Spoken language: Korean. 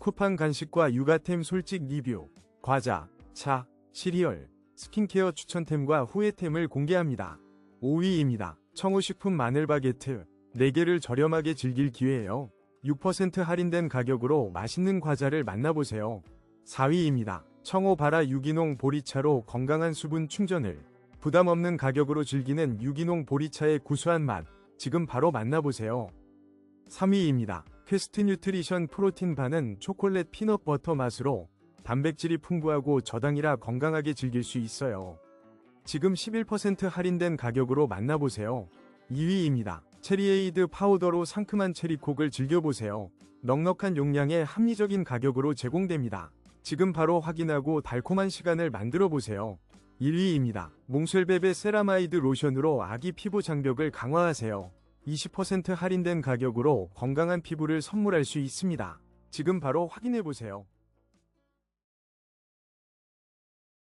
쿠팡 간식과 육아템 솔직 리뷰, 과자, 차, 시리얼, 스킨케어 추천템과 후회템을 공개합니다. 5위입니다. 청우식품 마늘 바게트 4개를 저렴하게 즐길 기회예요. 6% 할인된 가격으로 맛있는 과자를 만나보세요. 4위입니다. 청호 바라 유기농 보리차로 건강한 수분 충전을 부담 없는 가격으로 즐기는 유기농 보리차의 구수한 맛 지금 바로 만나보세요. 3위입니다. 퀘스트 뉴트리션 프로틴 바는 초콜릿 피넛 버터 맛으로 단백질이 풍부하고 저당이라 건강하게 즐길 수 있어요. 지금 11% 할인된 가격으로 만나보세요. 2위입니다. 체리에이드 파우더로 상큼한 체리콕을 즐겨보세요. 넉넉한 용량에 합리적인 가격으로 제공됩니다. 지금 바로 확인하고 달콤한 시간을 만들어 보세요. 1위입니다. 몽쉘베베 세라마이드 로션으로 아기 피부 장벽을 강화하세요. 20% 할인된 가격으로 건강한 피부를 선물할 수 있습니다. 지금 바로 확인해 보세요.